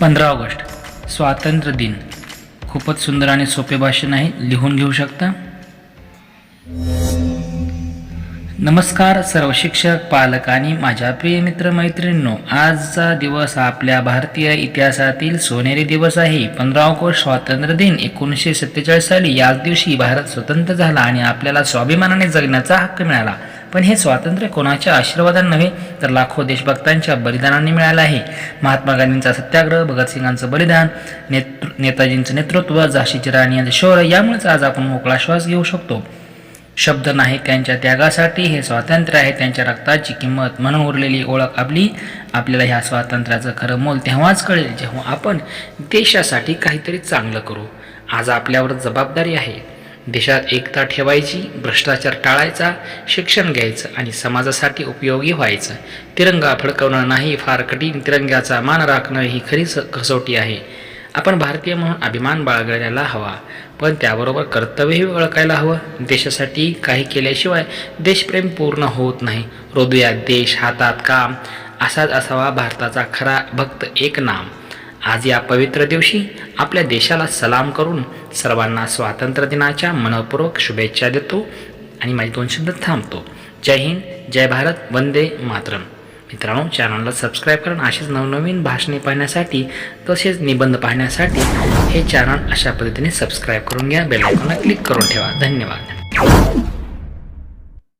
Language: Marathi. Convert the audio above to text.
पंधरा ऑगस्ट. स्वातंत्र्य दिन. खूपच सुंदर आणि सोपे भाषण आहे लिहून घेऊ शकता? नमस्कार सर्व शिक्षक पालक आणि माझ्या प्रिय मित्र मैत्रिणींनो आजचा दिवस आपल्या भारतीय इतिहासातील सोनेरी दिवस आहे. पंधरा ऑगस्ट स्वातंत्र्य दिन. एकोणीसशे सत्तेचाळीस साली याच दिवशी भारत स्वतंत्र झाला आणि आपल्याला स्वाभिमानाने जगण्याचा हक्क मिळाला. पण हे स्वातंत्र्य कोणाच्या आशीर्वादाने नव्हे तर लाखो देशभक्तांच्या बलिदानाने मिळालं आहे. महात्मा गांधींचा सत्याग्रह भगतसिंगांचं बलिदान नेतृ नेताजींचं नेतृत्व झाशीची राणी यांचं शौर्य यामुळेच आज आपण मोकळा श्वास घेऊ शकतो. शब्द नाही त्यांच्या त्यागासाठी हे स्वातंत्र्य आहे त्यांच्या रक्ताची किंमत म्हणून उरलेली ओळख आपली आपल्याला ह्या स्वातंत्र्याचं खरं मोल तेव्हाच कळेल जेव्हा आपण देशासाठी काहीतरी चांगलं करू. आज आपल्यावर जबाबदारी आहे. देशात एकता ठेवायची भ्रष्टाचार टाळायचा शिक्षण घ्यायचं आणि समाजासाठी उपयोगी व्हायचं. तिरंगा फडकवणं नाही फार कठीण. तिरंग्याचा मान राखणं ही खरीच कसोटी आहे. आपण भारतीय म्हणून अभिमान बाळगायला हवा पण त्याबरोबर कर्तव्यही ओळखायला हवं. देशासाठी काही केल्याशिवाय देशप्रेम पूर्ण होत नाही. हृदयात देश हातात काम असाच असावा भारताचा खरा भक्त एक नाम. आज या पवित्र दिवशी आपल्या देशाला सलाम करून सर्वांना स्वातंत्र्य दिनाच्या मनपूर्वक शुभेच्छा देतो आणि माझे दोन शब्द थांबतो. जय हिंद जय भारत वंदे मातरम. मित्रांनो चॅनलला सबस्क्राईब करून अशीच नवनवीन भाषणे पाहण्यासाठी तसेच निबंध पाहण्यासाठी हे चॅनल अशा पद्धतीने सबस्क्राईब करून घ्या बेल क्लिक करून ठेवा. धन्यवाद.